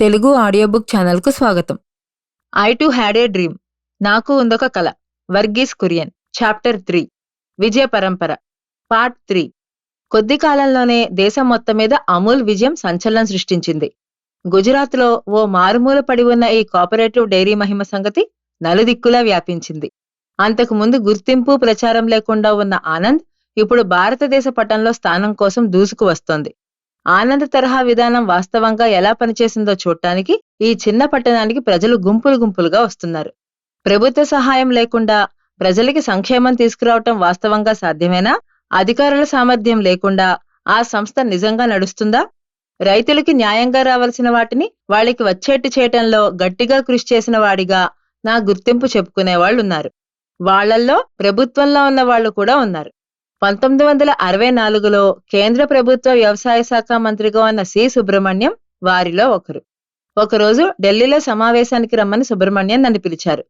Telugu audio book ఛానల్కు స్వాగతం. I too had a dream. నాకు ఉందొక కళ వర్గీస్ కురియన్. Chapter three. విజయ పరంపర. Part three. కొద్ది కాలంలోనే దేశం మొత్తం మీద అమూల్ విజయం సంచలనం సృష్టించింది. గుజరాత్లో ఓ మారుమూల పడి ఉన్న ఈ కోఆపరేటివ్ డైరీ మహిమ సంగతి నలుదిక్కులా వ్యాపించింది. అంతకు ముందు గుర్తింపు ప్రచారం లేకుండా ఉన్న ఆనంద్ ఇప్పుడు భారతదేశ పటంలో స్థానం కోసం దూసుకు వస్తోంది ఆనంద్ తరహా విధానం వాస్తవంగా ఎలా పనిచేసిందో చూడటానికి ఈ చిన్న పట్టణానికి ప్రజలు గుంపులు గుంపులుగా వస్తున్నారు. ప్రభుత్వ సహాయం లేకుండా ప్రజలకి సంక్షేమం తీసుకురావటం వాస్తవంగా సాధ్యమేనా? అధికారుల సామర్థ్యం లేకుండా ఆ సంస్థ నిజంగా నడుస్తుందా? రైతులకి న్యాయంగా రావాల్సిన వాటిని వాళ్ళకి వచ్చేట్టు చేయటంలో గట్టిగా కృషి చేసిన వాడిగా నా గుర్తింపు చెప్పుకునే ఉన్నారు వాళ్ళల్లో ప్రభుత్వంలో ఉన్న వాళ్ళు కూడా ఉన్నారు. పంతొమ్మిది వందల అరవై నాలుగులో కేంద్ర ప్రభుత్వ వ్యవసాయ శాఖ మంత్రిగా ఉన్న సి. సుబ్రహ్మణ్యం వారిలో ఒకరు. ఒకరోజు ఢిల్లీలో సమావేశానికి రమ్మని సుబ్రహ్మణ్యం నన్ను పిలిచారు.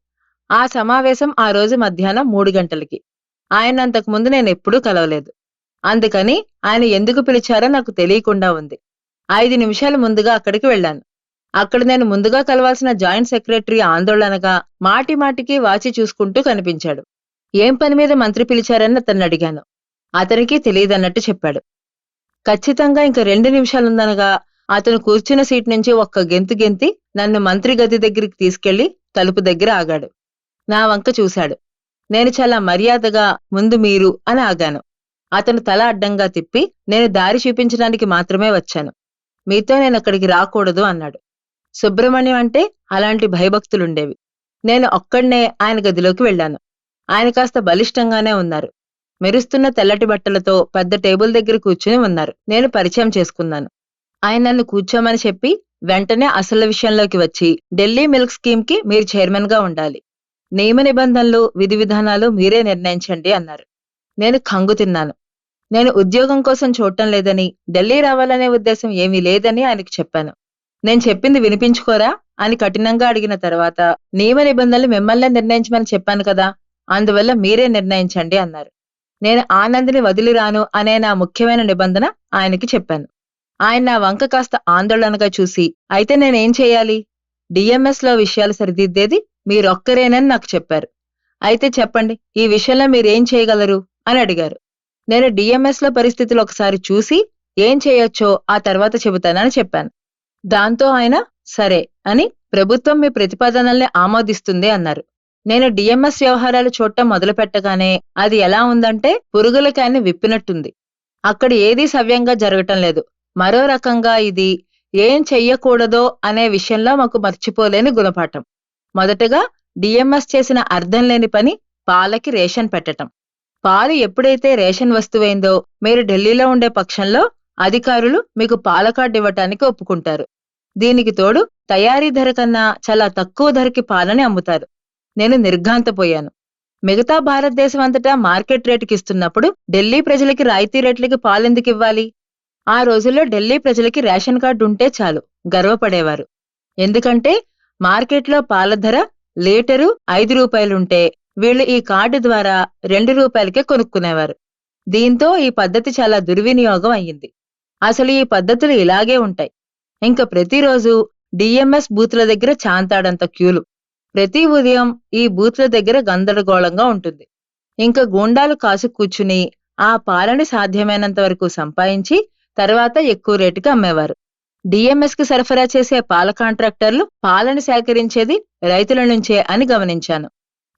ఆ సమావేశం ఆ రోజు మధ్యాహ్నం మూడు గంటలకి. ఆయన అంతకు ముందు నేను ఎప్పుడూ కలవలేదు. అందుకని ఆయన ఎందుకు పిలిచారో నాకు తెలియకుండా ఉంది. ఐదు నిమిషాల ముందుగా అక్కడికి వెళ్ళాను. అక్కడ నేను ముందుగా కలవాల్సిన జాయింట్ సెక్రటరీ ఆందోళనగా మాటి మాటికి వాచి చూసుకుంటూ కనిపించాడు. ఏం పని మీద మంత్రి పిలిచారని అతన్ని అడిగాను. అతనికి తెలియదన్నట్టు చెప్పాడు. ఖచ్చితంగా ఇంక రెండు నిమిషాలుందనగా అతను కూర్చున్న సీట్ నుంచి ఒక్క గెంతు గెంతి నన్ను మంత్రి గది దగ్గరికి తీసుకెళ్ళి తలుపు దగ్గర ఆగాడు. నా వంక చూశాడు. నేను చాలా మర్యాదగా ముందు మీరు అని ఆగాను. అతను తల అడ్డంగా తిప్పి నేను దారి చూపించడానికి మాత్రమే వచ్చాను. మీతో నేను అక్కడికి రాకూడదు అన్నాడు. సుబ్రహ్మణ్యం అంటే అలాంటి భయభక్తులుండేవి. నేను ఒక్కడనే ఆయన గదిలోకి వెళ్ళాను. ఆయన కాస్త బలిష్టంగానే ఉన్నారు. మెరుస్తున్న తెల్లటి బట్టలతో పెద్ద టేబుల్ దగ్గర కూర్చుని ఉన్నారు. నేను పరిచయం చేసుకున్నాను. ఆయన నన్ను కూర్చోమని చెప్పి వెంటనే అసలు విషయంలోకి వచ్చి ఢిల్లీ మిల్క్ స్కీమ్కి మీరు చైర్మన్గా ఉండాలి. నియమ నిబంధనలు విధి విధానాలు మీరే నిర్ణయించండి అన్నారు. నేను కంగు తిన్నాను. నేను ఉద్యోగం కోసం చూడటం లేదని ఢిల్లీ రావాలనే ఉద్దేశం ఏమీ లేదని ఆయనకు చెప్పాను. నేను చెప్పింది వినిపించుకోరా? అని కఠినంగా అడిగిన తర్వాత నియమ నిబంధనలు మిమ్మల్నే నిర్ణయించమని చెప్పాను కదా అందువల్ల మీరే నిర్ణయించండి అన్నారు. నేను ఆనందిని వదిలిరాను అనే నా ముఖ్యమైన నిబంధన ఆయనకి చెప్పాను. ఆయన నా వంక కాస్త ఆందోళనగా చూసి అయితే నేనేం చేయాలి? డిఎంఎస్లో విషయాలు సరిదిద్దేది మీరొక్కరేనని నాకు చెప్పారు. అయితే చెప్పండి ఈ విషయంలో మీరేం చేయగలరు? అని అడిగారు. నేను డిఎంఎస్లో పరిస్థితులు ఒకసారి చూసి ఏం చేయొచ్చో ఆ తర్వాత చెబుతానని చెప్పాను. దాంతో ఆయన సరే అని ప్రభుత్వం మీ ప్రతిపాదనల్ని ఆమోదిస్తుంది అన్నారు. నేను డిఎంఎస్ వ్యవహారాలు చూడటం మొదలు పెట్టగానే అది ఎలా ఉందంటే పురుగులకాయని విప్పినట్టుంది. అక్కడ ఏదీ సవ్యంగా జరగటం లేదు. మరో రకంగా ఇది ఏం చెయ్యకూడదో అనే విషయంలో మాకు మర్చిపోలేని గుణపాఠం. మొదటగా డిఎంఎస్ చేసిన అర్థం లేని పని పాలకి రేషన్ పెట్టటం. పాలు ఎప్పుడైతే రేషన్ వస్తువైందో మీరు ఢిల్లీలో ఉండే పక్షంలో అధికారులు మీకు పాల కార్డు ఇవ్వటానికి ఒప్పుకుంటారు. దీనికి తోడు తయారీ ధర కన్నా చాలా తక్కువ ధరకి పాలని అమ్ముతారు. నేను నిర్ఘాంతపోయాను. మిగతా భారతదేశం అంతటా మార్కెట్ రేటుకి ఇస్తున్నప్పుడు ఢిల్లీ ప్రజలకి రాయితీ రేట్లకి పాలెందుకు ఇవ్వాలి ఆ రోజుల్లో ఢిల్లీ ప్రజలకి రేషన్ కార్డు ఉంటే చాలు గర్వపడేవారు. ఎందుకంటే మార్కెట్లో పాల ధర లీటరు ఐదు రూపాయలుంటే వీళ్ళు ఈ కార్డు ద్వారా రెండు రూపాయలకే కొనుక్కునేవారు. దీంతో ఈ పద్ధతి చాలా దుర్వినియోగం అయ్యింది. అసలు ఈ పద్ధతులు ఇలాగే ఉంటాయి. ఇంక ప్రతిరోజు డిఎంఎస్ బూతుల దగ్గర చాంతాడంత క్యూలు. ప్రతి ఉదయం ఈ బూత్ల దగ్గర గందరగోళంగా ఉంటుంది. ఇంకా గూండాలు కాసు కూర్చుని ఆ పాలని సాధ్యమైనంత వరకు సంపాదించి తర్వాత ఎక్కువ రేటుకి అమ్మేవారు. డిఎంఎస్కి సరఫరా చేసే పాల కాంట్రాక్టర్లు పాలను సేకరించేది రైతుల నుంచే అని గమనించాను.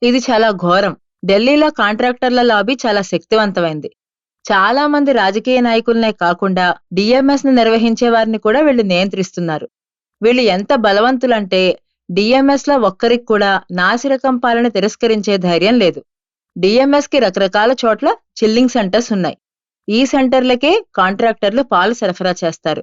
ఇది చాలా ఘోరం. ఢిల్లీలో కాంట్రాక్టర్ల లాబీ చాలా శక్తివంతమైంది. చాలా మంది రాజకీయ నాయకులనే కాకుండా డిఎంఎస్ని నిర్వహించే వారిని కూడా వీళ్ళు నియంత్రిస్తున్నారు. వీళ్ళు ఎంత బలవంతులంటే డిఎంఎస్లో ఒక్కరికి కూడా నాసిరకం పాలన తిరస్కరించే ధైర్యం లేదు. డిఎంఎస్కి రకరకాల చోట్ల చిల్లింగ్ సెంటర్స్ ఉన్నాయి. ఈ సెంటర్లకే కాంట్రాక్టర్లు పాలు సరఫరా చేస్తారు.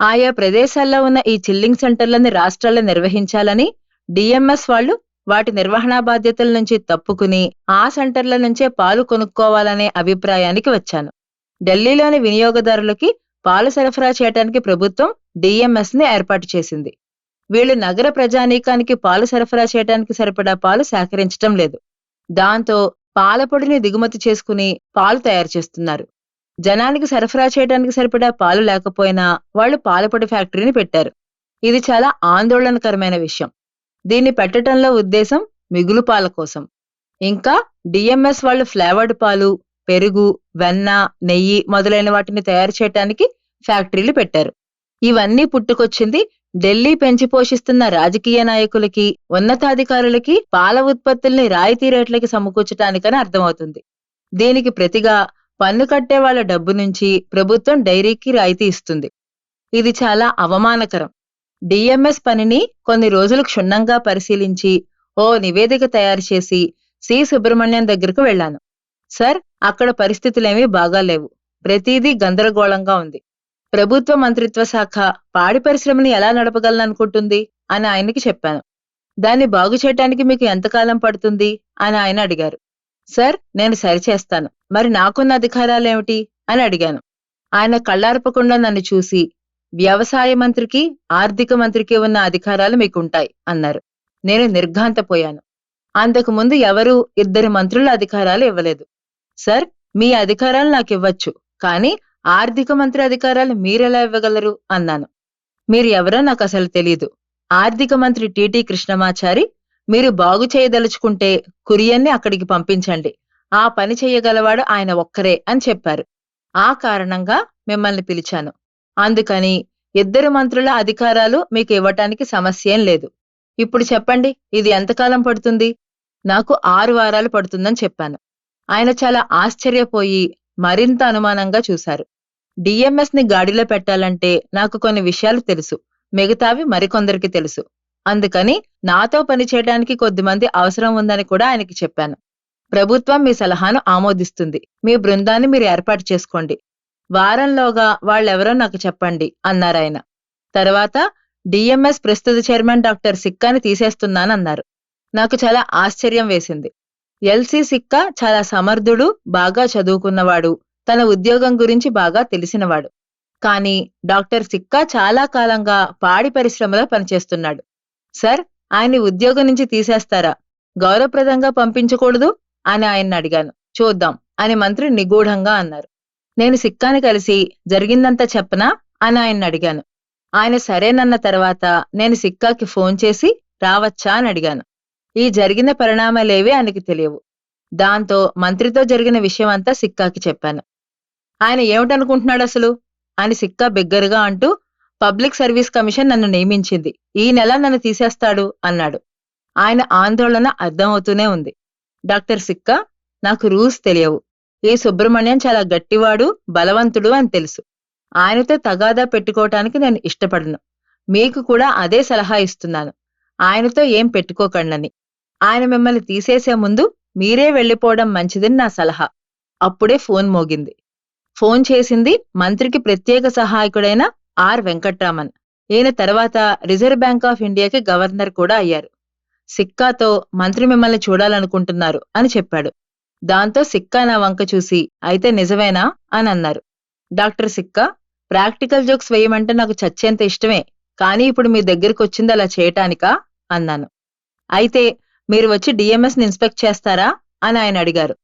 ఆయా ప్రదేశాల్లో ఉన్న ఈ చిల్లింగ్ సెంటర్లని రాష్ట్రాల్లో నిర్వహించాలని డిఎంఎస్ వాళ్ళు వాటి నిర్వహణా బాధ్యతల నుంచి తప్పుకుని ఆ సెంటర్ల నుంచే పాలు కొనుక్కోవాలనే అభిప్రాయానికి వచ్చాను. ఢిల్లీలోని వినియోగదారులకి పాలు సరఫరా చేయడానికి ప్రభుత్వం డిఎంఎస్ని ఏర్పాటు చేసింది. వీళ్ళు నగర ప్రజానీకానికి పాలు సరఫరా చేయడానికి సరిపడా పాలు సేకరించటం లేదు. దాంతో పాలపొడిని దిగుమతి చేసుకుని పాలు తయారు చేస్తున్నారు. జనానికి సరఫరా చేయడానికి సరిపడా పాలు లేకపోయినా వాళ్ళు పాలపొడి ఫ్యాక్టరీని పెట్టారు. ఇది చాలా ఆందోళనకరమైన విషయం. దీన్ని పెట్టటంలో ఉద్దేశం మిగులు పాల కోసం. ఇంకా డిఎంఎస్ వాళ్ళు ఫ్లేవర్డ్ పాలు పెరుగు వెన్న నెయ్యి మొదలైన వాటిని తయారు చేయటానికి ఫ్యాక్టరీలు పెట్టారు. ఇవన్నీ పుట్టుకొచ్చింది ఢిల్లీ పెంచి పోషిస్తున్న రాజకీయ నాయకులకి ఉన్నతాధికారులకి పాల ఉత్పత్తుల్ని రాయితీ రేట్లకి సమకూర్చటానికని అర్థమవుతుంది. దీనికి ప్రతిగా పన్ను కట్టే వాళ్ళ డబ్బు నుంచి ప్రభుత్వం డైరీకి రాయితీ ఇస్తుంది. ఇది చాలా అవమానకరం. డిఎంఎస్ పనిని కొన్ని రోజులు క్షుణ్ణంగా పరిశీలించి ఓ నివేదిక తయారు చేసి సి. సుబ్రహ్మణ్యం దగ్గరకు వెళ్ళాను. సార్ అక్కడ పరిస్థితులేమీ బాగాలేవు. ప్రతిదీ గందరగోళంగా ఉంది. ప్రభుత్వ మంత్రిత్వ శాఖ పాడి పరిశ్రమని ఎలా నడపగలననుకుంటుంది అని ఆయనకి చెప్పాను. దాన్ని బాగు చేయటానికి మీకు ఎంతకాలం పడుతుంది అని ఆయన అడిగారు. సార్ నేను సరిచేస్తాను. మరి నాకున్న అధికారాలేమిటి అని అడిగాను. ఆయన కళ్ళార్పకుండా నన్ను చూసి వ్యవసాయ మంత్రికి ఆర్థిక మంత్రికి ఉన్న అధికారాలు మీకుంటాయి అన్నారు. నేను నిర్ఘాంతపోయాను. అంతకు ముందు ఎవరూ ఇద్దరు మంత్రుల అధికారాలు ఇవ్వలేదు. సార్ మీ అధికారాలు నాకు ఇవ్వచ్చు కానీ ఆర్థిక మంత్రి అధికారాలు మీరెలా ఇవ్వగలరు? అన్నాను. మీరు ఎవరో నాకు అసలు తెలియదు ఆర్థిక మంత్రి టిటి కృష్ణమాచారి మీరు బాగు చేయదలుచుకుంటే కురియన్ని అక్కడికి పంపించండి. ఆ పని చెయ్యగలవాడు ఆయన ఒక్కరే అని చెప్పారు. ఆ కారణంగా మిమ్మల్ని పిలిచాను. అందుకని ఇద్దరు మంత్రుల అధికారాలు మీకు ఇవ్వటానికి సమస్యేం లేదు. ఇప్పుడు చెప్పండి ఇది ఎంతకాలం పడుతుంది? నాకు ఆరు వారాలు పడుతుందని చెప్పాను. ఆయన చాలా ఆశ్చర్యపోయి మరింత అనుమానంగా చూశారు. డిఎంఎస్ని గాడిలో పెట్టాలంటే నాకు కొన్ని విషయాలు తెలుసు. మిగతావి మరికొందరికి తెలుసు. అందుకని నాతో పనిచేయడానికి కొద్దిమంది అవసరం ఉందని కూడా ఆయనకి చెప్పాను. ప్రభుత్వం మీ సలహాను ఆమోదిస్తుంది. మీ బృందాన్ని మీరు ఏర్పాటు చేసుకోండి. వారంలోగా వాళ్ళెవరో నాకు చెప్పండి అన్నారాయన తర్వాత డిఎంఎస్ ప్రస్తుత చైర్మన్ డాక్టర్ సిక్కాని తీసేస్తున్నానన్నారు. నాకు చాలా ఆశ్చర్యం వేసింది. ఎల్సి సిక్కా చాలా సమర్థుడు బాగా చదువుకున్నవాడు తన ఉద్యోగం గురించి బాగా తెలిసినవాడు. కానీ డాక్టర్ సిక్కా చాలా కాలంగా పాడి పరిశ్రమలో పనిచేస్తున్నాడు. సార్ ఆయన్ని ఉద్యోగం నుంచి తీసేస్తారా? గౌరవప్రదంగా పంపించకూడదు? అని ఆయన్ని అడిగాను. చూద్దాం అని మంత్రి నిగూఢంగా అన్నారు. నేను సిక్కాని కలిసి జరిగిందంతా చెప్పనా? అని ఆయన్ని అడిగాను. ఆయన సరేనన్న తర్వాత నేను సిక్కాకి ఫోన్ చేసి రావచ్చా అని అడిగాను. ఈ జరిగిన పరిణామాలేవి ఆయనకి తెలియవు. దాంతో మంత్రితో జరిగిన విషయమంతా సిక్కాకి చెప్పాను. ఆయన ఏమిటనుకుంటున్నాడు అసలు? అని సిక్కా బిగ్గరగా అంటూ పబ్లిక్ సర్వీస్ కమిషన్ నన్ను నియమించింది. ఈ నెల నన్ను తీసేస్తాడు అన్నాడు. ఆయన ఆందోళన అర్థమవుతూనే ఉంది. డాక్టర్ సిక్కా నాకు రూల్స్ తెలియవు. ఈ సుబ్రహ్మణ్యం చాలా గట్టివాడు బలవంతుడు అని తెలుసు. ఆయనతో తగాదా పెట్టుకోవటానికి నేను ఇష్టపడను. మీకు కూడా అదే సలహా ఇస్తున్నాను. ఆయనతో ఏం పెట్టుకోకండని. ఆయన మిమ్మల్ని తీసేసే ముందు మీరే వెళ్ళిపోవడం మంచిదని నా సలహా. అప్పుడే ఫోన్ మోగింది. ఫోన్ చేసింది మంత్రికి ప్రత్యేక సహాయకుడైన ఆర్ వెంకట్రామన్. ఈయన తర్వాత రిజర్వ్ బ్యాంక్ ఆఫ్ ఇండియాకి గవర్నర్ కూడా అయ్యారు. సిక్కాతో మంత్రి మిమ్మల్ని చూడాలనుకుంటున్నారు అని చెప్పాడు. దాంతో సిక్కా నా వంక చూసి అయితే నిజమేనా? అని అన్నారు. డాక్టర్ సిక్కా ప్రాక్టికల్ జోక్స్ వేయమంటే నాకు చచ్చేంత ఇష్టమే కానీ ఇప్పుడు మీ దగ్గరికి వచ్చింది అలా చేయటానికా? అన్నాను. అయితే మీరు వచ్చి డిఎంఎస్ని ఇన్స్పెక్ట్ చేస్తారా? అని ఆయన అడిగారు.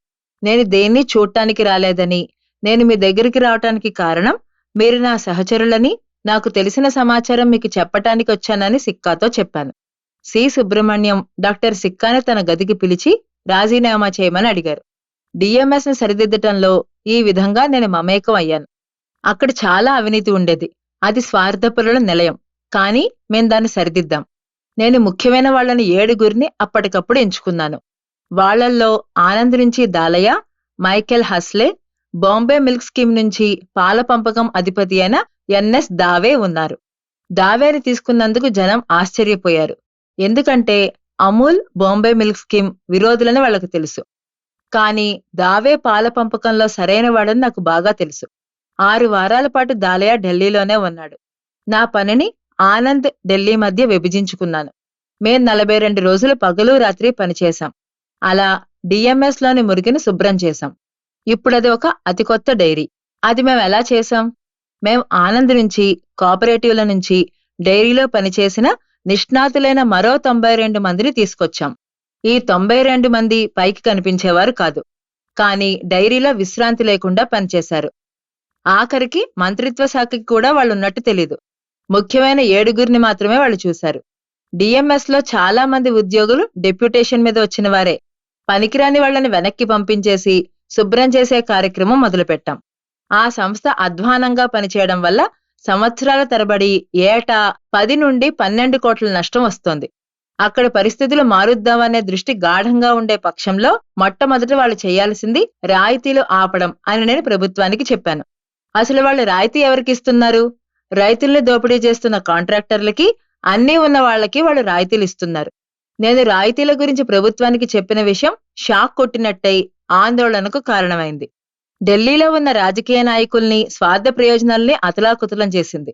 నేను దేన్ని చూడటానికి రాలేదని నేను మీ దగ్గరికి రావటానికి కారణం మీరు నా సహచరులని నాకు తెలిసిన సమాచారం మీకు చెప్పటానికి వచ్చానని సిక్కాతో చెప్పాను. సి. సుబ్రహ్మణ్యం డాక్టర్ సిక్కాని తన గదికి పిలిచి రాజీనామా చేయమని అడిగారు. డిఎంఎస్ని సరిదిద్దటంలో ఈ విధంగా నేను మమేకం అయ్యాను. అక్కడ చాలా అవినీతి ఉండేది. అది స్వార్థపరుల నిలయం. కానీ మేం దాన్ని సరిదిద్దాం. నేను ముఖ్యమైన వాళ్ళని ఏడుగురిని అప్పటికప్పుడు ఎంచుకున్నాను. వాళ్ళల్లో ఆనంద్ నుంచి దాలయ్య మైకెల్ హస్లే బాంబే మిల్క్ స్కీమ్ నుంచి పాల పంపకం అధిపతి అయిన ఎన్ఎస్ దావే ఉన్నారు. దావేని తీసుకున్నందుకు జనం ఆశ్చర్యపోయారు. ఎందుకంటే అమూల్ బాంబే మిల్క్ స్కీమ్ విరోధులని వాళ్ళకు తెలుసు. కానీ దావే పాల పంపకంలో సరైన వాడని నాకు బాగా తెలుసు. ఆరు వారాల పాటు దాలయా ఢిల్లీలోనే ఉన్నాడు. నా పనిని ఆనంద్ ఢిల్లీ మధ్య విభజించుకున్నాను. మేం నలభై రెండు రోజులు పగలు రాత్రి పనిచేశాం. అలా డిఎంఎస్లోని మురికిని శుభ్రం చేశాం. ఇప్పుడది ఒక అతి కొత్త డైరీ. అది మేము ఎలా చేశాం? మేం ఆనంద్ నుంచి కోఆపరేటివ్ల నుంచి డైరీలో పనిచేసిన నిష్ణాతులైన మరో తొంభై రెండు మందిని తీసుకొచ్చాం. ఈ తొంభై రెండు మంది పైకి కనిపించేవారు కాదు. కానీ డైరీలో విశ్రాంతి లేకుండా పనిచేశారు. ఆఖరికి మంత్రిత్వ శాఖకి కూడా వాళ్ళున్నట్టు తెలీదు. ముఖ్యమైన ఏడుగురిని మాత్రమే వాళ్ళు చూశారు. డిఎంఎస్లో చాలా మంది ఉద్యోగులు డెప్యుటేషన్ మీద వచ్చిన వారే. పనికిరాని వాళ్ళని వెనక్కి పంపించేసి శుభ్రం చేసే కార్యక్రమం మొదలుపెట్టాం. ఆ సంస్థ అధ్వానంగా పనిచేయడం వల్ల సంవత్సరాల తరబడి ఏటా పది నుండి పన్నెండు కోట్ల నష్టం వస్తోంది. అక్కడ పరిస్థితులు మారుద్దామనే దృష్టి గాఢంగా ఉండే పక్షంలో మొట్టమొదట వాళ్ళు చేయాల్సింది రాయితీలు ఆపడం అని నేను ప్రభుత్వానికి చెప్పాను. అసలు వాళ్ళు రాయితీ ఎవరికి ఇస్తున్నారు? రైతుల్ని దోపిడీ చేస్తున్న కాంట్రాక్టర్లకి అన్నీ ఉన్న వాళ్ళకి వాళ్ళు రాయితీలు ఇస్తున్నారు. నేను రాయితీల గురించి ప్రభుత్వానికి చెప్పిన విషయం షాక్ కొట్టినట్టయి ఆందోళనకు కారణమైంది. ఢిల్లీలో ఉన్న రాజకీయ నాయకుల్ని స్వార్థ ప్రయోజనాల్ని అతలాకుతలం చేసింది.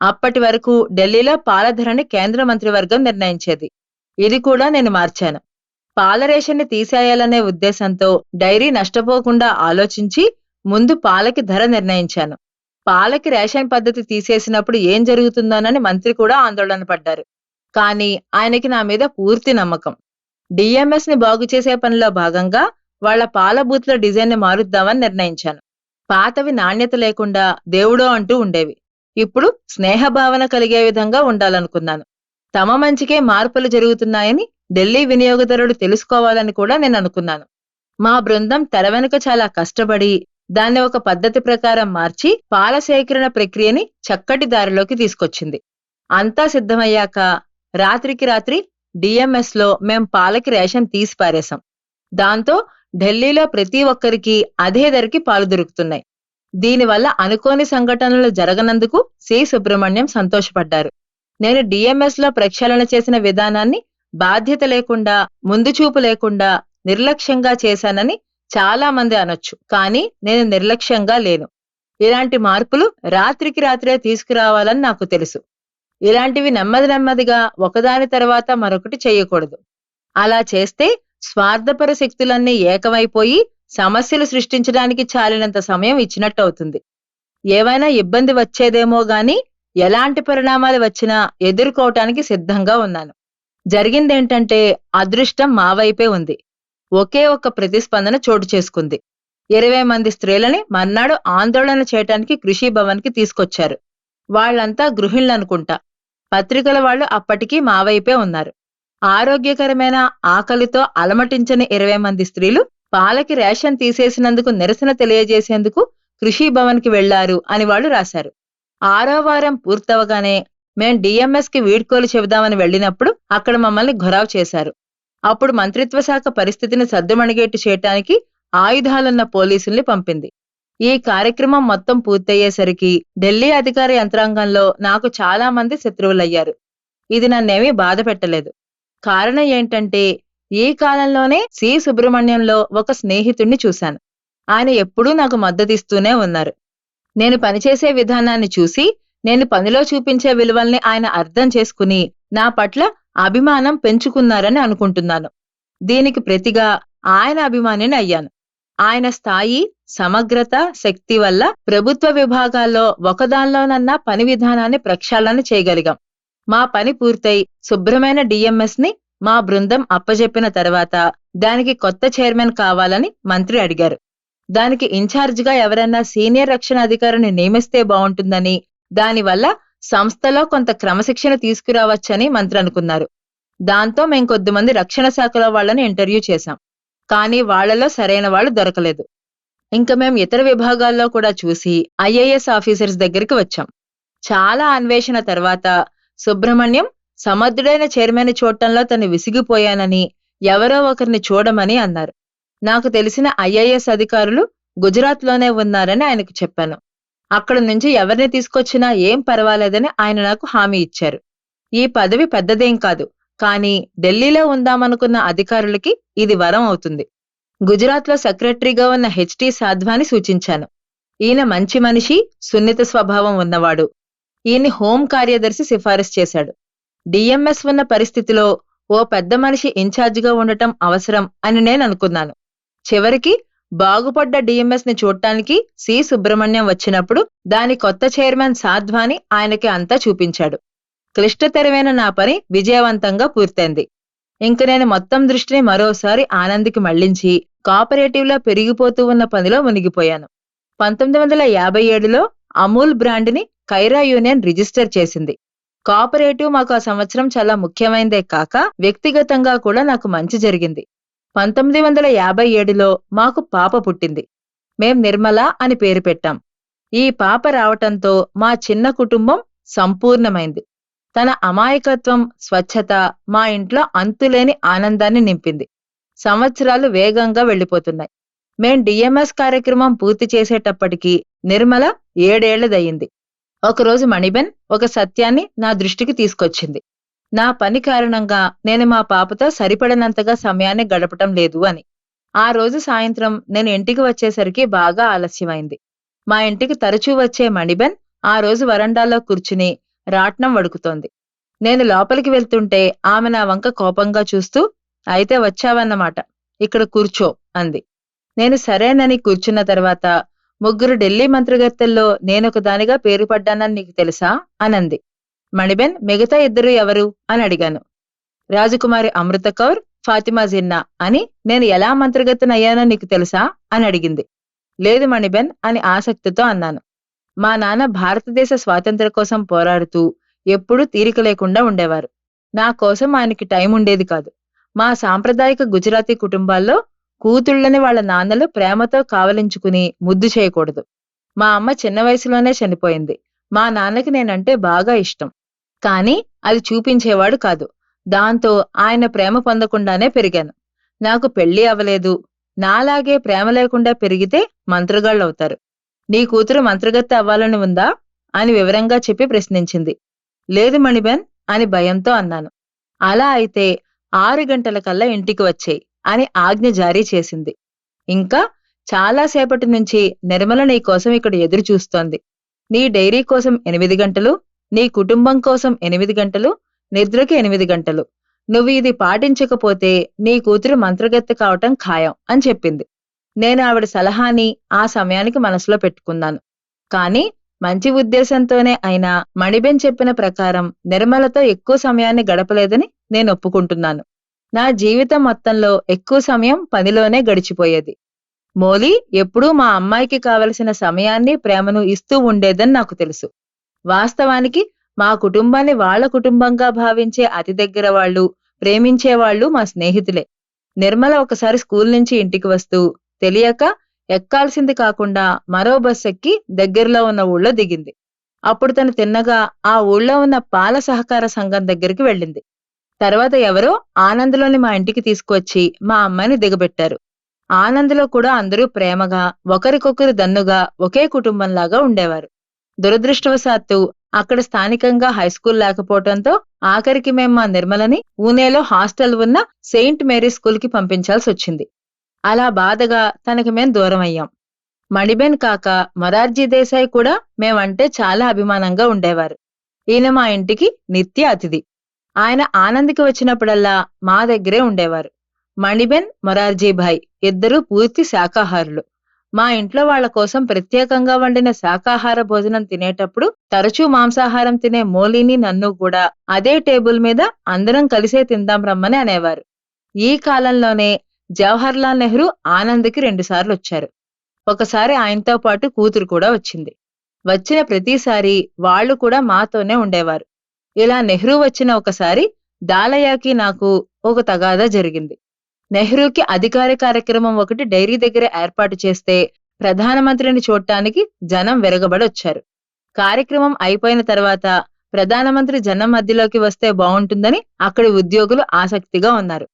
అప్పటి వరకు ఢిల్లీలో పాలధరని కేంద్ర మంత్రివర్గం నిర్ణయించేది. ఇది కూడా నేను మార్చాను. పాల రేషన్ని తీసేయాలనే ఉద్దేశంతో డైరీ నష్టపోకుండా ఆలోచించి ముందు పాలకి ధర నిర్ణయించాను. పాలకి రేషన్ పద్ధతి తీసేసినప్పుడు ఏం జరుగుతుందోనని మంత్రి కూడా ఆందోళన పడ్డారు. కానీ ఆయనకి నా మీద పూర్తి నమ్మకం. డిఎంఎస్ని బాగు చేసే పనిలో భాగంగా వాళ్ళ పాల బూత్ల డిజైన్ని మారుద్దామని నిర్ణయించాను. పాతవి నాణ్యత లేకుండా దేవుడో అంటూ ఉండేవి. ఇప్పుడు స్నేహభావన కలిగే విధంగా ఉండాలనుకున్నాను. తమ మంచికే మార్పులు జరుగుతున్నాయని ఢిల్లీ వినియోగదారుడు తెలుసుకోవాలని కూడా నేను అనుకున్నాను. మా బృందం తెర వెనుక చాలా కష్టపడి దాన్ని ఒక పద్ధతి ప్రకారం మార్చి పాల సేకరణ ప్రక్రియని చక్కటి దారిలోకి తీసుకొచ్చింది. అంతా సిద్ధమయ్యాక రాత్రికి రాత్రి డిఎంఎస్లో మేం పాలకి రేషన్ తీసి పారేశాం. దాంతో ఢిల్లీలో ప్రతి ఒక్కరికి అదే ధరకి పాలు దొరుకుతున్నాయి. దీనివల్ల అనుకోని సంఘటనలు జరగనందుకు సి. సుబ్రహ్మణ్యం సంతోషపడ్డారు. నేను డిఎంఎస్లో ప్రక్షాళన చేసిన విధానాన్ని బాధ్యత లేకుండా ముందు చూపు లేకుండా నిర్లక్ష్యంగా చేశానని చాలా మంది అనొచ్చు. కానీ నేను నిర్లక్ష్యంగా లేను. ఇలాంటి మార్పులు రాత్రికి రాత్రే తీసుకురావాలని నాకు తెలుసు. ఇలాంటివి నెమ్మది నెమ్మదిగా ఒకదాని తర్వాత మరొకటి చేయకూడదు. అలా చేస్తే స్వార్థపర శక్తులన్నీ ఏకమైపోయి సమస్యలు సృష్టించడానికి చాలినంత సమయం ఇచ్చినట్టు అవుతుంది ఏవైనా ఇబ్బంది వచ్చేదేమో గాని ఎలాంటి పరిణామాలు వచ్చినా ఎదుర్కోవటానికి సిద్ధంగా ఉన్నాను. జరిగిందేంటంటే అదృష్టం మా వైపే ఉంది. ఒకే ఒక్క ప్రతిస్పందన చోటు చేసుకుంది. ఇరవై మంది స్త్రీలని మర్నాడు ఆందోళన చేయటానికి కృషి భవన్కి తీసుకొచ్చారు. వాళ్ళంతా గృహిణులనుకుంటా. పత్రికల వాళ్ళు అప్పటికీ మా వైపే ఉన్నారు. ఆరోగ్యకరమైన ఆకలితో అలమటించని ఇరవై మంది స్త్రీలు పాలకి రేషన్ తీసేసినందుకు నిరసన తెలియజేసేందుకు కృషి భవన్కి వెళ్ళారు అని వాళ్ళు రాశారు. ఆరో వారం పూర్తవగానే మేం డిఎంఎస్కి వీడ్కోలు చెబుదామని వెళ్ళినప్పుడు అక్కడ మమ్మల్ని ఘొరావ్ చేశారు. అప్పుడు మంత్రిత్వ శాఖ పరిస్థితిని సద్దుమణిగేట్టు చేయటానికి ఆయుధాలున్న పోలీసుల్ని పంపింది. ఈ కార్యక్రమం మొత్తం పూర్తయ్యేసరికి ఢిల్లీ అధికార యంత్రాంగంలో నాకు చాలా మంది శత్రువులయ్యారు. ఇది నన్నేమీ బాధ పెట్టలేదు కారణం ఏంటంటే ఈ కాలంలోనే సి సుబ్రహ్మణ్యంలో ఒక స్నేహితుణ్ణి చూశాను. ఆయన ఎప్పుడూ నాకు మద్దతిస్తూనే ఉన్నారు. నేను పనిచేసే విధానాన్ని చూసి నేను పనిలో చూపించే విలువల్ని ఆయన అర్థం చేసుకుని నా పట్ల అభిమానం పెంచుకున్నారని అనుకుంటున్నాను. దీనికి ప్రతిగా ఆయన అభిమానిని అయ్యాను. ఆయన స్థాయి సమగ్రత శక్తి వల్ల ప్రభుత్వ విభాగాల్లో ఒకదానిలోనన్నా పని విధానాన్ని ప్రక్షాళన చేయగలిగాం. మా పని పూర్తయి. శుభ్రమైన డిఎంఎస్ని మా బృందం అప్పజెప్పిన తర్వాత దానికి కొత్త చైర్మన్ కావాలని మంత్రి అడిగారు. దానికి ఇన్ఛార్జిగా ఎవరన్నా సీనియర్ రక్షణ అధికారిని నియమిస్తే బాగుంటుందని దానివల్ల సంస్థలో కొంత క్రమశిక్షణ తీసుకురావచ్చని మంత్రి అనుకున్నారు. దాంతో మేం కొద్దిమంది రక్షణ శాఖలో వాళ్ళని ఇంటర్వ్యూ చేశాం. కానీ వాళ్ళలో సరైన వాళ్ళు దొరకలేదు. ఇంకా మేం ఇతర విభాగాల్లో కూడా చూసి ఐఏఎస్ ఆఫీసర్స్ దగ్గరికి వచ్చాం. చాలా అన్వేషణ తర్వాత సుబ్రహ్మణ్యం సమర్థుడైన చైర్మన్ చూడటంలో తను విసిగిపోయానని ఎవరో ఒకరిని చూడమని అన్నారు. నాకు తెలిసిన ఐఏఎస్ అధికారులు గుజరాత్లోనే ఉన్నారని ఆయనకు చెప్పాను. అక్కడ నుంచి ఎవరిని తీసుకొచ్చినా ఏం పర్వాలేదని ఆయన నాకు హామీ ఇచ్చారు. ఈ పదవి పెద్దదేం కాదు కానీ ఢిల్లీలో ఉందామనుకున్న అధికారులకి ఇది వరం అవుతుంది. గుజరాత్లో సెక్రటరీగా ఉన్న హెచ్టి సాధ్వాని సూచించాను. ఈయన మంచి మనిషి సున్నిత స్వభావం ఉన్నవాడు. ఈయన్ని హోం కార్యదర్శి సిఫారసు చేశాడు. డిఎంఎస్ ఉన్న పరిస్థితిలో ఓ పెద్ద మనిషి ఇన్ఛార్జిగా ఉండటం అవసరం అని నేను అనుకున్నాను. చివరికి బాగుపడ్డ డిఎంఎస్ని చూడటానికి సి. సుబ్రహ్మణ్యం వచ్చినప్పుడు దాని కొత్త చైర్మన్ సాధ్వాని ఆయనకి అంతా చూపించాడు. క్లిష్టతరమైన నా పని విజయవంతంగా పూర్తయింది. ఇంక నేను మొత్తం దృష్టిని మరోసారి ఆనందికి మళ్ళించి కోఆపరేటివ్లో పెరిగిపోతూ ఉన్న పనిలో మునిగిపోయాను. పంతొమ్మిది వందల యాభై ఏడులో అమూల్ బ్రాండ్ని కైరా యూనియన్ రిజిస్టర్ చేసింది. కోఆపరేటివ్ మాకు ఆ సంవత్సరం చాలా ముఖ్యమైనదే కాక వ్యక్తిగతంగా కూడా నాకు మంచి జరిగింది. పంతొమ్మిది వందల యాభై ఏడులో మాకు పాప పుట్టింది. మేం నిర్మల అని పేరు పెట్టాం. ఈ పాప రావటంతో మా చిన్న కుటుంబం సంపూర్ణమైంది. తన అమాయకత్వం స్వచ్ఛత మా ఇంట్లో అంతులేని ఆనందాన్ని నింపింది. సంవత్సరాలు వేగంగా వెళ్ళిపోతున్నాయి. మేం డిఎంఎస్ కార్యక్రమం పూర్తి చేసేటప్పటికి నిర్మల ఏడేళ్ళదయ్యింది. ఒకరోజు మణిబెన్ ఒక సత్యాన్ని నా దృష్టికి తీసుకొచ్చింది. నా పని కారణంగా నేను మా పాపతో సరిపడనంతగా సమయాన్ని గడపటం లేదు అని. ఆ రోజు సాయంత్రం నేను ఇంటికి వచ్చేసరికి బాగా ఆలస్యమైంది. మా ఇంటికి తరచూ వచ్చే మణిబెన్ ఆ రోజు వరండాలో కూర్చుని రాట్నం వడుకుతోంది. నేను లోపలికి వెళ్తుంటే ఆమె నా వంక కోపంగా చూస్తూ అయితే వచ్చావన్నమాట. ఇక్కడ కూర్చో అంది. నేను సరేనని కూర్చున్న తర్వాత ముగ్గురు ఢిల్లీ మంత్రిగత్తెల్లో నేనొక దానిగా పేరు పడ్డానని నీకు తెలుసా? అనంది. మణిబెన్ మిగతా ఇద్దరు ఎవరు? అని అడిగాను. రాజకుమారి అమృత కౌర్ ఫాతిమా జిన్నా అని నేను ఎలా మంత్రిగత్తెనయ్యానో నీకు తెలుసా? అని అడిగింది. లేదు మణిబెన్ అని ఆసక్తితో అన్నాను. మా నాన్న భారతదేశ స్వాతంత్ర కోసం పోరాడుతూ ఎప్పుడూ తీరిక లేకుండా ఉండేవారు. నా కోసం ఆయనకి టైం ఉండేది కాదు. మా సాంప్రదాయిక గుజరాతీ కుటుంబాల్లో కూతుళ్ళని వాళ్ళ నాన్నలు ప్రేమతో కావలించుకుని ముద్దు చేయకూడదు. మా అమ్మ చిన్న వయసులోనే చనిపోయింది. మా నాన్నకి నేనంటే బాగా ఇష్టం. కానీ అది చూపించేవాడు కాదు. దాంతో ఆయన ప్రేమ పొందకుండానే పెరిగాను. నాకు పెళ్ళి అవ్వలేదు. నాలాగే ప్రేమ లేకుండా పెరిగితే మంత్రగాళ్ళవుతారు. నీ కూతురు మంత్రగత్త అవ్వాలని ఉందా? అని వివరంగా చెప్పి ప్రశ్నించింది. లేదు మణిబెన్ అని భయంతో అన్నాను. అలా అయితే ఆరు గంటల కల్లా ఇంటికి వచ్చేయి. అని ఆజ్ఞ జారీ చేసింది. ఇంకా చాలాసేపటి నుంచి నిర్మల నీ కోసం ఇక్కడ ఎదురు చూస్తోంది. నీ డైరీ కోసం ఎనిమిది గంటలు నీ కుటుంబం కోసం ఎనిమిది గంటలు నిద్రకి ఎనిమిది గంటలు. నువ్వు ఇది పాటించకపోతే నీ కూతురు మంత్రగత్తె కావటం ఖాయం అని చెప్పింది. నేను ఆవిడ సలహాని ఆ సమయానికి మనసులో పెట్టుకున్నాను. కాని మంచి ఉద్దేశంతోనే అయినా మణిబెన్ చెప్పిన ప్రకారం నిర్మలతో ఎక్కువ సమయాన్ని గడపలేదని నేను ఒప్పుకుంటున్నాను. నా జీవితం మొత్తంలో ఎక్కువ సమయం పనిలోనే గడిచిపోయేది. మోలీ ఎప్పుడూ మా అమ్మాయికి కావలసిన సమయాన్ని ప్రేమను ఇస్తూ ఉండేదని నాకు తెలుసు. వాస్తవానికి మా కుటుంబాన్ని వాళ్ళ కుటుంబంగా భావించే అతి దగ్గర వాళ్ళు ప్రేమించేవాళ్ళు మా స్నేహితులే. నిర్మల ఒకసారి స్కూల్ నుంచి ఇంటికి వస్తూ తెలియక ఎక్కాల్సింది కాకుండా మరో బస్ ఎక్కి దగ్గరలో ఉన్న ఊళ్ళో దిగింది. అప్పుడు తను తిన్నగా ఆ ఊళ్ళో ఉన్న పాల సహకార సంఘం దగ్గరికి వెళ్ళింది. తర్వాత ఎవరో ఆనంద్లోని మా ఇంటికి తీసుకువచ్చి మా అమ్మాయిని దిగబెట్టారు. ఆనంద్లో కూడా అందరూ ప్రేమగా ఒకరికొకరు దన్నుగా ఒకే కుటుంబంలాగా ఉండేవారు. దురదృష్టవశాత్తు అక్కడ స్థానికంగా హైస్కూల్ లేకపోవడంతో ఆఖరికి మేం మా నిర్మలని పూణేలో హాస్టల్ ఉన్న సెయింట్ మేరీ స్కూల్కి పంపించాల్సి వచ్చింది అలా బాధగా తనకి మేం దూరం అయ్యాం మణిబెన్ కాక మొరార్జీ దేశాయ్ కూడా మేమంటే చాలా అభిమానంగా ఉండేవారు. ఈయన మా ఇంటికి నిత్య అతిథి. ఆయన ఆనంద్కి వచ్చినప్పుడల్లా మా దగ్గరే ఉండేవారు. మణిబెన్ మొరార్జీభాయ్ ఇద్దరూ పూర్తి శాకాహారులు. మా ఇంట్లో వాళ్ళ కోసం ప్రత్యేకంగా వండిన శాకాహార భోజనం తినేటప్పుడు తరచూ మాంసాహారం తినే మోలిని నన్ను కూడా అదే టేబుల్ మీద అందరం కలిసే తిందాం రమ్మని అనేవారు. ఈ కాలంలోనే జవహర్లాల్ నెహ్రూ ఆనంద్కి రెండుసార్లు వచ్చారు. ఒకసారి ఆయనతో పాటు కూతురు కూడా వచ్చింది. వచ్చిన ప్రతిసారి వాళ్ళు కూడా మాతోనే ఉండేవారు. ఇలా నెహ్రూ వచ్చిన ఒకసారి దాలయాకి నాకు ఒక తగాదా జరిగింది. నెహ్రూకి అధికార కార్యక్రమం ఒకటి డైరీ దగ్గర ఏర్పాటు చేస్తే ప్రధానమంత్రిని చూడటానికి జనం వెరగబడి వచ్చారు. కార్యక్రమం అయిపోయిన తర్వాత ప్రధానమంత్రి జనం మధ్యలోకి వస్తే బాగుంటుందని అక్కడి ఉద్యోగులు ఆసక్తిగా ఉన్నారు.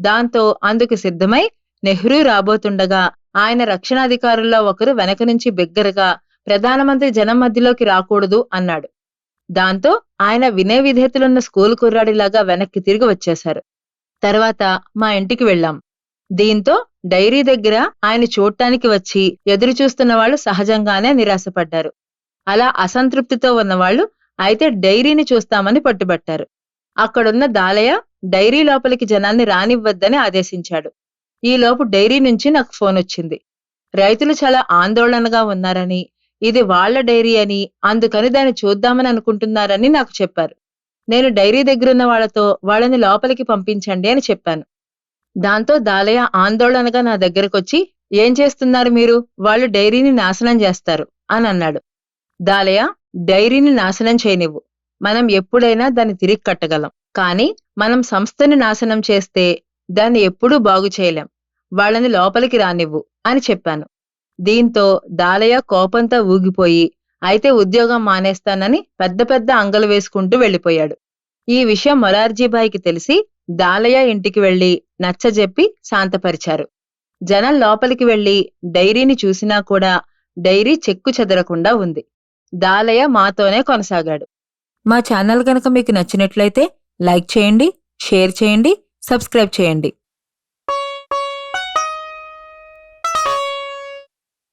దాంతో అందుకు సిద్ధమై నెహ్రూ రాబోతుండగా ఆయన రక్షణాధికారుల్లో ఒకరు వెనక నుంచి బిగ్గరగా ప్రధానమంత్రి జనం మధ్యలోకి రాకూడదు అన్నాడు. దాంతో ఆయన వినయ విధేతలున్న స్కూల్ కుర్రాడిలాగా వెనక్కి తిరిగి వచ్చేశారు. తర్వాత మా ఇంటికి వెళ్ళాం. దీంతో డైరీ దగ్గర ఆయన చూడటానికి వచ్చి ఎదురు చూస్తున్న వాళ్ళు సహజంగానే నిరాశపడ్డారు. అలా అసంతృప్తితో ఉన్నవాళ్ళు అయితే డైరీని చూస్తామని పట్టుబట్టారు. అక్కడున్న దాలయ డైరీ లోపలికి జనాన్ని రానివ్వద్దని ఆదేశించాడు. ఈలోపు డైరీ నుంచి నాకు ఫోన్ వచ్చింది. రైతులు చాలా ఆందోళనగా ఉన్నారని ఇది వాళ్ళ డైరీ అని అందుకని దాన్ని చూద్దామని అనుకుంటున్నారని నాకు చెప్పారు. నేను డైరీ దగ్గరున్న వాళ్ళతో వాళ్ళని లోపలికి పంపించండి అని చెప్పాను. దాంతో దాలయ ఆందోళనగా నా దగ్గరకొచ్చి ఏం చేస్తున్నారు మీరు? వాళ్ళు డైరీని నాశనం చేస్తారు అని అన్నాడు. దాలయ డైరీని నాశనం చేయనివ్వు. మనం ఎప్పుడైనా దాన్ని తిరిగి కట్టగలం. కానీ మనం సంస్థని నాశనం చేస్తే దాన్ని ఎప్పుడూ బాగు చేయలేం. వాళ్ళని లోపలికి రానివ్వు అని చెప్పాను. దీంతో దాలయ్య కోపంతో ఊగిపోయి అయితే ఉద్యోగం మానేస్తానని పెద్ద పెద్ద అంగలు వేసుకుంటూ వెళ్ళిపోయాడు. ఈ విషయం మొరార్జీబాయికి తెలిసి దాలయ్య ఇంటికి వెళ్ళి నచ్చజెప్పి శాంతపరిచారు. జనం లోపలికి వెళ్ళి డైరీని చూసినా కూడా డైరీ చెక్కు చెదరకుండా ఉంది. దాలయ్య మాతోనే కొనసాగాడు. మా ఛానల్ కనుక మీకు నచ్చినట్లయితే లైక్ చేయండి షేర్ చేయండి సబ్స్క్రైబ్ చేయండి.